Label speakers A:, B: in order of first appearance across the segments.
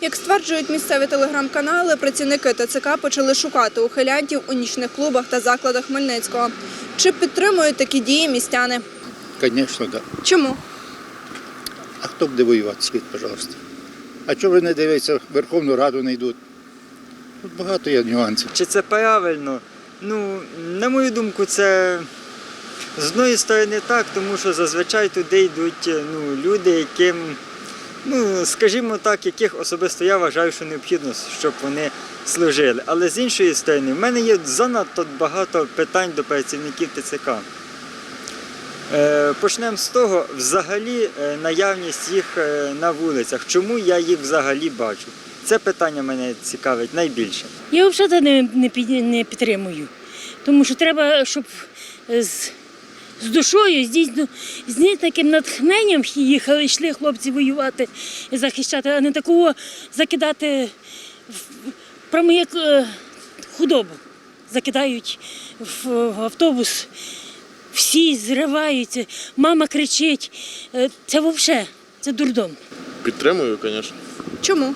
A: Як стверджують місцеві телеграм-канали, працівники ТЦК почали шукати ухилянтів у нічних клубах та закладах Хмельницького. Чи підтримують такі дії містяни?
B: Звісно, так.
A: Чому?
B: А хто буде воювати? Скажіть, пожалуйста. А чого ви не дивитеся, в Верховну Раду не йдуть? Тут багато є нюансів.
C: Чи це правильно? Ну, на мою думку, це з одної сторони так, тому що зазвичай туди йдуть ну, люди, яким, ну, скажімо так, яких особисто я вважаю, що необхідно, щоб вони служили. Але з іншої сторони, в мене є занадто багато питань до працівників ТЦК. Е, Почнемо з того, взагалі е, наявність їх е, на вулицях. Чому я їх взагалі бачу? Це питання мене цікавить найбільше.
D: Я взагалі не, не, підтримую. Тому що треба, щоб з, з душою, з дійсно з таким натхненням їхали, йшли хлопці воювати і захищати, а не такого закидати в, прямо як е, худобу. Закидають в, в автобус, всі зриваються, мама кричить. Е, Це взагалі, це дурдом.
E: Підтримую, звісно.
A: Чому?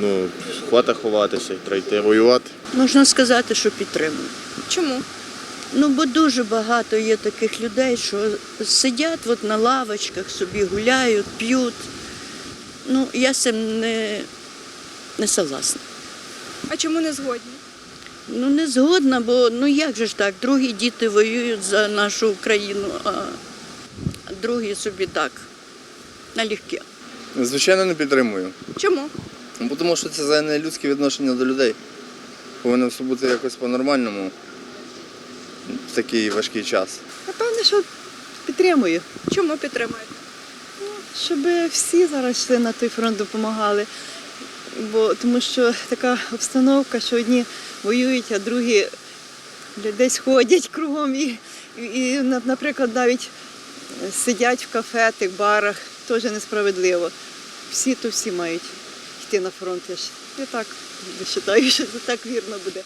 E: Ну, хвата ховатися, треба йти воювати.
F: Можна сказати, що підтримую.
A: Чому?
F: Ну, бо дуже багато є таких людей, що сидять от на лавочках, собі гуляють, п'ють. Ну, я з цим не, не согласна.
A: А чому не згодні?
F: Ну, не згодна, бо ну як же ж так, другі діти воюють за нашу Україну, а другі собі так, налегке.
G: Звичайно, не підтримую.
A: Чому?
G: Ну, бо Тому що це за нелюдське відношення до людей. Повинно все бути якось по-нормальному в такий важкий час.
H: Напевне, що підтримую,
A: Чому підтримуєте?
H: щоб всі зараз йшли на той фронт, допомагали. Бо тому що така обстановка, що одні воюють, а другі десь ходять кругом і, і наприклад, навіть сидять в кафе, тих барах, теж несправедливо. Всі то всі мають йти на фронт. Я ж я так вважаю, що це так вірно буде.